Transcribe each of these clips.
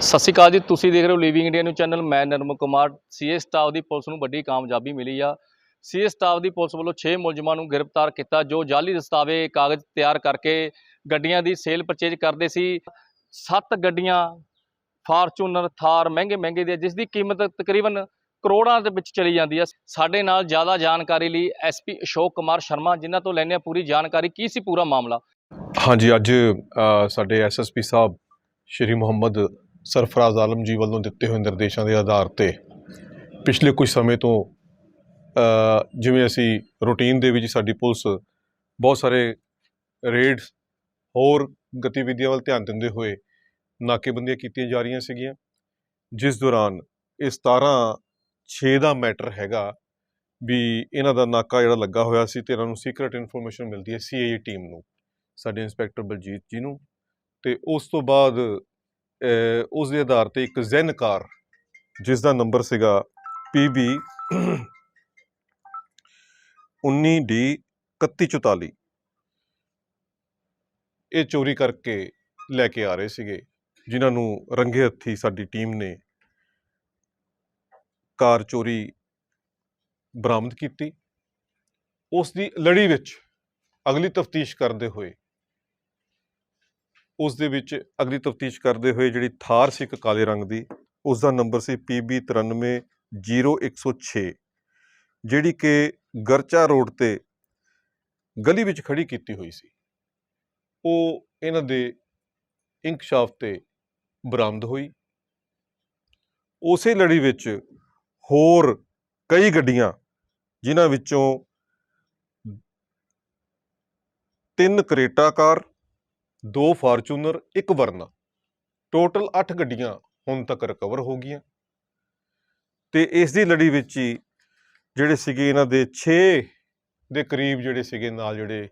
ਸਤਿ ਸ਼੍ਰੀ ਅਕਾਲ ਜੀ ਤੁਸੀਂ ਦੇਖ ਰਹੇ ਹੋ ਲਿਵਿੰਗ ਇੰਡੀਆ ਨਿਊ ਚੈਨਲ ਮੈਂ ਨਰਮ ਕੁਮਾਰ। ਸੀਏ ਸਟਾਫ ਦੀ ਪੁਲਿਸ ਨੂੰ ਵੱਡੀ ਕਾਮਯਾਬੀ ਮਿਲੀ ਆ। ਸੀਏ ਸਟਾਫ ਦੀ ਪੁਲਿਸ ਵੱਲੋਂ 6 ਮੁਲਜ਼ਮਾਂ ਨੂੰ ਗ੍ਰਿਫਤਾਰ ਕੀਤਾ ਜੋ ਜਾਲੀ ਦਸਤਾਵੇ ਕਾਗਜ਼ ਤਿਆਰ ਕਰਕੇ ਗੱਡੀਆਂ ਦੀ ਸੇਲ ਪਰਚੇਜ ਕਰਦੇ ਸੀ। 7 ਗੱਡੀਆਂ ਫਾਰਚੂਨਰ ਥਾਰ ਮਹਿੰਗੇ ਮਹਿੰਗੇ ਦੀ ਜਿਸ ਦੀ ਕੀਮਤ ਤਕਰੀਬਨ ਕਰੋੜਾਂ ਦੇ ਵਿੱਚ ਚਲੀ ਜਾਂਦੀ ਹੈ ਸਾਡੇ ਨਾਲ ਜ਼ਿਆਦਾ ਜਾਣਕਾਰੀ ਲਈ ਐਸਪੀ ਅਸ਼ੋਕ ਕੁਮਾਰ ਸ਼ਰਮਾ ਜਿਨ੍ਹਾਂ ਤੋਂ ਲੈਣੇ ਆ ਪੂਰੀ ਜਾਣਕਾਰੀ। ਕੀ ਸੀ ਪੂਰਾ ਮਾਮਲਾ? ਹਾਂਜੀ ਅੱਜ ਅ, ਸਾਡੇ ਐਸਐਸਪੀ ਸਾਹਿਬ ਸ਼੍ਰੀ ਮੁਹੰਮਦ ਸਰਫਰਾਜ਼ ਆਲਮ ਜੀ ਵੱਲੋਂ ਦਿੱਤੇ ਹੋਏ ਨਿਰਦੇਸ਼ਾਂ ਦੇ ਆਧਾਰ ਤੇ ਪਿਛਲੇ ਕੁਝ ਸਮੇਂ ਤੋਂ ਜਿਵੇਂ ਅਸੀਂ ਰੂਟੀਨ ਦੇ ਵਿੱਚ ਸਾਡੀ ਪੁਲਿਸ ਬਹੁਤ ਸਾਰੇ ਰੇਡ ਹੋਰ ਗਤੀਵਿਧੀਆਂ ਵੱਲ ਧਿਆਨ ਦਿੰਦੇ ਹੋਏ ਨਾਕੇਬੰਦੀਆਂ ਕੀਤੀਆਂ ਜਾ ਰਹੀਆਂ ਸੀਗੀਆਂ, ਜਿਸ ਦੌਰਾਨ ਇਹ 17 6 ਦਾ ਮੈਟਰ ਹੈਗਾ ਵੀ ਇਹਨਾਂ ਦਾ ਨਾਕਾ ਜਿਹੜਾ ਲੱਗਾ ਹੋਇਆ ਸੀ ਤੇ ਇਹਨਾਂ ਨੂੰ ਸੀਕ੍ਰੀਟ ਇਨਫੋਰਮੇਸ਼ਨ ਮਿਲਦੀ ਹੈ ਸੀਏਏ ਟੀਮ ਨੂੰ, ਸਾਡੇ ਇੰਸਪੈਕਟਰ ਬਲਜੀਤ ਜੀ ਨੂੰ ਤੇ ਉਸ ਤੋਂ ਬਾਅਦ ਉਸ ਦੇ ਆਧਾਰ ਤੇ ਇੱਕ ਜ਼ੈਨ ਕਾਰ ਜਿਸ ਦਾ ਨੰਬਰ ਸੀਗਾ PB 19D 3144 ਇਹ ਚੋਰੀ ਕਰਕੇ ਲੈ ਕੇ ਆ ਰਹੇ ਸੀਗੇ, ਜਿਨ੍ਹਾਂ ਨੂੰ ਰੰਗੇ ਹੱਥੀ ਸਾਡੀ ਟੀਮ ਨੇ ਕਾਰ ਚੋਰੀ ਬਰਾਮਦ ਕੀਤੀ। ਉਸ ਦੀ ਲੜੀ ਵਿੱਚ ਅਗਲੀ ਤਫਤੀਸ਼ ਕਰਦੇ ਹੋਏ ਉਸ ਦੇ ਵਿੱਚ ਅਗਲੀ ਤਫਤੀਸ਼ ਕਰਦੇ ਹੋਏ ਜਿਹੜੀ ਥਾਰ ਸੀ ਇੱਕ ਕਾਲੇ ਰੰਗ ਦੀ ਉਸ ਦਾ ਨੰਬਰ ਸੀ PB 930106 ਜਿਹੜੀ ਕਿ ਗਰਚਾ ਰੋਡ ਤੇ ਗਲੀ ਵਿੱਚ ਖੜੀ ਕੀਤੀ ਹੋਈ ਸੀ। ਉਹ ਇਹਨਾਂ ਦੇ ਇੰਕਸ਼ਾਫ ਤੇ ਬਰਾਮਦ ਹੋਈ। ਉਸੇ ਲੜੀ ਵਿੱਚ ਹੋਰ ਕਈ ਗੱਡੀਆਂ ਜਿਨ੍ਹਾਂ ਵਿੱਚੋਂ ਤਿੰਨ ਕਰੇਟਾ ਕਾਰ ਦੋ ਫਾਰਚੂਨਰ, ਇੱਕ ਵਰਨਾ। ਟੋਟਲ 8 ਗੱਡੀਆਂ ਹੁਣ ਤੱਕ ਰਿਕਵਰ ਹੋ ਗਈਆਂ। ਤੇ ਇਸ ਦੀ ਲੜੀ ਵਿੱਚ ਹੀ ਜਿਹੜੇ ਸੀਗੇ ਇਹਨਾਂ ਦੇ 6 ਦੇ ਕਰੀਬ ਜਿਹੜੇ ਸੀਗੇ ਨਾਲ ਜਿਹੜੇ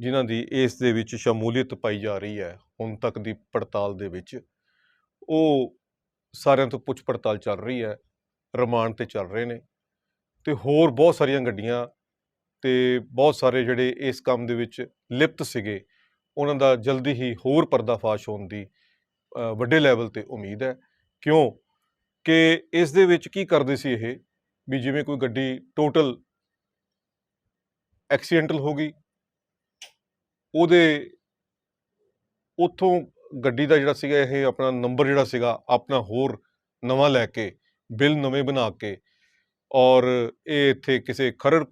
ਜਿਨ੍ਹਾਂ ਦੀ ਇਸ ਦੇ ਵਿੱਚ ਸ਼ਮੂਲੀਅਤ ਪਾਈ ਜਾ ਰਹੀ ਹੈ, ਹੁਣ ਤੱਕ ਦੀ ਪੜਤਾਲ ਦੇ ਵਿੱਚ, ਉਹ ਸਾਰਿਆਂ ਤੋਂ ਪੁੱਛ ਪੜਤਾਲ ਚੱਲ ਰਹੀ ਹੈ, ਰਿਮਾਂਡ ਤੇ ਚੱਲ ਰਹੇ ਨੇ। ਤੇ ਹੋਰ ਬਹੁਤ ਸਾਰੀਆਂ ਗੱਡੀਆਂ ਤੇ ਬਹੁਤ ਸਾਰੇ ਜਿਹੜੇ ਇਸ ਕੰਮ ਦੇ ਵਿੱਚ ਲਿਪਤ ਸੀਗੇ ਉਹਨਾਂ ਦਾ ਜਲਦੀ ਹੀ ਹੋਰ ਪਰਦਾਫਾਸ਼ ਹੋਣ ਦੀ ਵੱਡੇ ਲੈਵਲ ਤੇ ਉਮੀਦ ਹੈ। ਕਿਉਂ? ਕਿ ਇਸ ਦੇ ਵਿੱਚ ਕੀ ਕਰਦੇ ਸੀ ਇਹ? ਵੀ ਜਿਵੇਂ ਕੋਈ ਗੱਡੀ ਟੋਟਲ ਐਕਸੀਡੈਂਟਲ ਹੋ ਗਈ, ਉਹਦੇ ਉੱਥੋਂ ਗੱਡੀ ਦਾ ਜਿਹੜਾ ਸੀਗਾ ਇਹ ਆਪਣਾ ਨੰਬਰ ਜਿਹੜਾ ਸੀਗਾ, ਆਪਣਾ ਹੋਰ ਨਵਾਂ ਲੈ ਕੇ, ਬਿੱਲ ਨਵੇਂ ਬਣਾ ਕੇ ਔਰ ਇਹ ਇੱਥੇ ਕਿਸੇ ਖਰੜ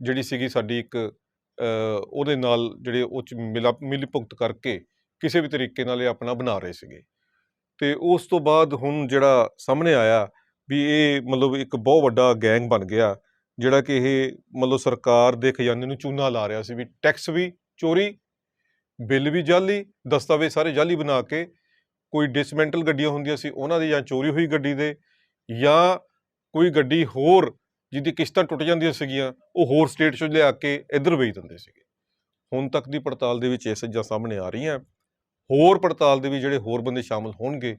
ਜਿਹੜੀ ਸੀਗੀ ਸਾਡੀ ਇੱਕ ਉਹਦੇ ਨਾਲ ਜਿਹੜੇ ਉਹ ਚ ਮਿਲਾ, ਮਿਲੀ ਭੁਗਤ ਕਰਕੇ ਕਿਸੇ ਵੀ ਤਰੀਕੇ ਨਾਲ ਇਹ ਆਪਣਾ ਬਣਾ ਰਹੇ ਸੀਗੇ। ਤੇ ਉਸ ਤੋਂ ਬਾਅਦ ਹੁਣ ਜਿਹੜਾ ਸਾਹਮਣੇ ਆਇਆ ਵੀ ਇਹ ਮਤਲਬ ਇੱਕ ਬਹੁਤ ਵੱਡਾ ਗੈਂਗ ਬਣ ਗਿਆ, ਜਿਹੜਾ ਕਿ ਇਹ ਮਤਲਬ ਸਰਕਾਰ ਦੇ ਖਜ਼ਾਨੇ ਨੂੰ ਚੂਨਾ ਲਾ ਰਿਹਾ ਸੀ ਵੀ ਟੈਕਸ ਵੀ ਚੋਰੀ, ਬਿੱਲ ਵੀ ਜਾਲੀ, ਦਸਤਾਵੇਜ਼ ਸਾਰੇ ਜਾਲੀ ਬਣਾ ਕੇ ਕੋਈ ਡਿਸਮੈਂਟਲ ਗੱਡੀਆਂ ਹੁੰਦੀਆਂ ਸੀ, ਉਹਨਾਂ ਦੀ ਜਾਂ ਚੋਰੀ ਹੋਈ ਗੱਡੀ ਦੇ ਜਾਂ ਕੋਈ ਗੱਡੀ ਹੋਰ ਜਿਹਦੀ ਕਿਸ਼ਤਾਂ ਟੁੱਟ ਜਾਂਦੀਆਂ ਸੀਗੀਆਂ, ਉਹ ਹੋਰ ਸਟੇਟ 'ਚੋਂ ਲਿਆ ਕੇ ਇੱਧਰ ਵੇਚ ਦਿੰਦੇ ਸੀਗੇ। ਹੁਣ ਤੱਕ ਦੀ ਪੜਤਾਲ ਦੇ ਵਿੱਚ ਇਹ ਸੱਜਾਂ ਸਾਹਮਣੇ ਆ ਰਹੀਆਂ। ਹੋਰ ਪੜਤਾਲ ਦੇ ਵੀ ਜਿਹੜੇ ਹੋਰ ਬੰਦੇ ਸ਼ਾਮਲ ਹੋਣਗੇ,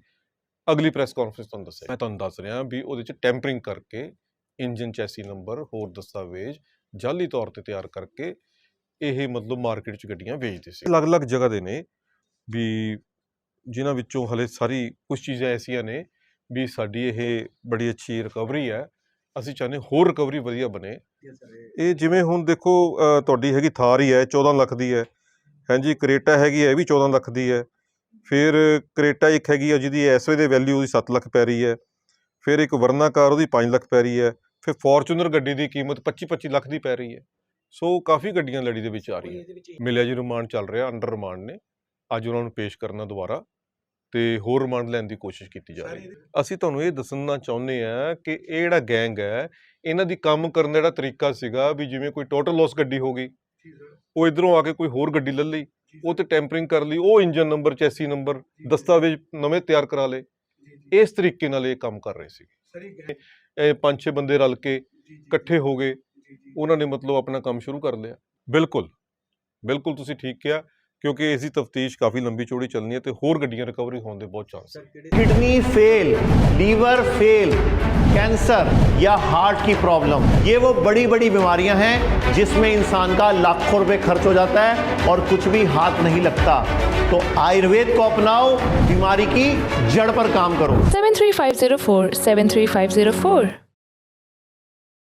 ਅਗਲੀ ਪ੍ਰੈਸ ਕਾਨਫਰੰਸ ਤੁਹਾਨੂੰ ਦੱਸਿਆ। ਮੈਂ ਤੁਹਾਨੂੰ ਦੱਸ ਰਿਹਾ ਵੀ ਉਹਦੇ 'ਚ ਟੈਂਪਰਿੰਗ ਕਰਕੇ ਇੰਜਨ ਚੈਸੀ ਨੰਬਰ ਹੋਰ ਦਸਤਾਵੇਜ਼ ਜਾਲੀ ਤੌਰ ਤੇ ਤਿਆਰ ਕਰਕੇ ਇਹ ਮਤਲਬ ਮਾਰਕੀਟ 'ਚ ਗੱਡੀਆਂ ਵੇਚਦੇ ਸੀ। ਅਲੱਗ-ਅਲੱਗ ਜਗ੍ਹਾ ਦੇ ਨੇ ਵੀ ਜਿਨ੍ਹਾਂ ਵਿੱਚੋਂ ਹਲੇ ਸਾਰੀ ਕੁਝ ਚੀਜ਼ਾਂ ਐਸੀਆਂ ਨੇ ਵੀ ਸਾਡੀ ਇਹ ਬੜੀ ਅੱਛੀ ਰਿਕਵਰੀ ਹੈ। ਅਸੀਂ ਚਾਹੁੰਦੇ ਹੋਰ ਰਿਕਵਰੀ ਵਧੀਆ ਬਣੇ। ਇਹ ਜਿਵੇਂ ਹੁਣ ਦੇਖੋ ਤੁਹਾਡੀ ਹੈਗੀ ਥਾਰ ਹੀ ਹੈ 14 ਲੱਖ ਦੀ ਹੈ। ਹਾਂਜੀ ਕਰੇਟਾ ਹੈਗੀ ਹੈ ਇਹ ਵੀ 14 ਲੱਖ ਦੀ ਹੈ। ਫਿਰ ਕਰੇਟਾ ਇੱਕ ਹੈਗੀ ਹੈ ਜਿਹਦੀ ਇਸ ਵੇ ਦੇ ਵੈਲਿਊ ਉਹਦੀ 7 ਲੱਖ ਪੈ ਰਹੀ ਹੈ। ਫਿਰ ਇੱਕ ਵਰਨਾ ਕਾਰ ਉਹਦੀ 5 ਲੱਖ ਪੈ ਰਹੀ ਹੈ। ਫਿਰ ਫੋਰਚੂਨਰ ਗੱਡੀ ਦੀ ਕੀਮਤ 25 25 ਲੱਖ ਦੀ ਪੈ ਰਹੀ ਹੈ। ਸੋ ਕਾਫੀ ਗੱਡੀਆਂ ਲੜੀ ਦੇ ਵਿੱਚ ਆ ਰਹੀਆਂ। ਮਿਲਿਆ ਜੀ ਰਿਮਾਂਡ ਚੱਲ ਰਿਹਾ ਅੰਡਰ ਰਿਮਾਂਡ ਨੇ। ਅੱਜ ਉਹਨਾਂ ਨੂੰ ਪੇਸ਼ ਕਰਨਾ ਦੁਬਾਰਾ। ਤੇ ਹੋਰ ਰਿਮਾਂਡ ਲੈਣ ਦੀ ਕੋਸ਼ਿਸ਼ ਕੀਤੀ ਜਾ ਰਹੀ ਹੈ। ਅਸੀਂ ਤੁਹਾਨੂੰ ਇਹ ਦੱਸਣਾ ਚਾਹੁੰਦੇ ਆ ਕਿ ਇਹ ਜਿਹੜਾ ਗੈਂਗ ਹੈ ਇਹਨਾਂ ਦੀ ਕੰਮ ਕਰਨ ਦਾ ਜਿਹੜਾ ਤਰੀਕਾ ਸੀਗਾ ਵੀ ਜਿਵੇਂ ਕੋਈ ਟੋਟਲ ਲਾਸ ਗੱਡੀ ਹੋ ਗਈ ਉਹ ਇਧਰੋਂ ਆ ਕੇ ਕੋਈ ਹੋਰ ਗੱਡੀ ਲੈ ਲਈ ਉਹ ਤੇ ਟੈਂਪਰਿੰਗ ਕਰ ਲਈ ਉਹ ਇੰਜਨ ਨੰਬਰ ਚੈਸੀ ਨੰਬਰ ਦਸਤਾਵੇਜ਼ ਨਵੇਂ ਤਿਆਰ ਕਰਾ ਲਏ। ਇਸ ਤਰੀਕੇ ਨਾਲ ਇਹ ਕੰਮ ਕਰ ਰਹੇ ਸੀ ਇਹ ਪੰਜ ਛੇ ਬੰਦੇ ਰਲ ਕੇ ਇਕੱਠੇ ਹੋ ਗਏ। ਉਹਨਾਂ ਨੇ ਮਤਲਬ ਆਪਣਾ ਕੰਮ ਸ਼ੁਰੂ ਕਰ ਲਿਆ। ਬਿਲਕੁਲ। ਬਿਲਕੁਲ ਤੁਸੀਂ ਠੀਕ ਕਿਹਾ। ਕਿਉਂਕਿ ਇਸ ਦੀ ਤਫਤੀਸ਼ ਕਾਫੀ ਲੰਬੀ ਚੌੜੀ ਚੱਲਣੀ ਹੈ ਤੇ ਹੋਰ ਗੱਡੀਆਂ ਰਿਕਵਰੀ ਹੋਣ ਦੇ ਬਹੁਤ ਚਾਂਸ ਹੈ kidney fail liver fail cancer या हार्ट की प्रॉब्लम ये वो बड़ी बड़ी बीमारियां हैं जिसमें इंसान का लाखों रुपए खर्च हो जाता है और कुछ भी हाथ नहीं लगता तो आयुर्वेद को अपनाओ बीमारी की जड़ पर काम करो 73504 73504